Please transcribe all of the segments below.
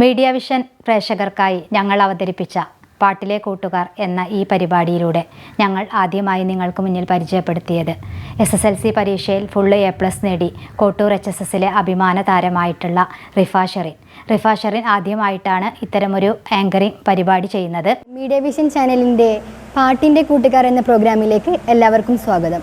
Media vision പ്രേക്ഷകർക്കായി ഞങ്ങൾ അവതരിപ്പിച്ച പാട്ടിലെ കൂട്ടുകാർ എന്ന ഈ പരിപാടിയിലൂടെ ഞങ്ങൾ ആദ്യമായി നിങ്ങൾക്ക് മുന്നിൽ പരിചയപ്പെടുത്തിയത്. എസ് എസ് എൽ സി പരീക്ഷയിൽ ഫുള്ള് എ പ്ലസ് നേടി കോട്ടൂർ എച്ച് എസ് എസിലെ അഭിമാന താരമായിട്ടുള്ള റിഫ ഷെറിൻ. റിഫ ഷെറിൻ ആദ്യമായിട്ടാണ് ഇത്തരമൊരു ആങ്കറിംഗ് പരിപാടി ചെയ്യുന്നത്. മീഡിയ വിഷൻ ചാനലിന്റെ പാട്ടിന്റെ കൂട്ടുകാർ എന്ന പ്രോഗ്രാമിലേക്ക് എല്ലാവർക്കും സ്വാഗതം.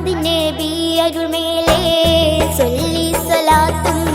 അതിനെ ബി അരുമേലേ ചൊല്ലി സ്വലാത്തും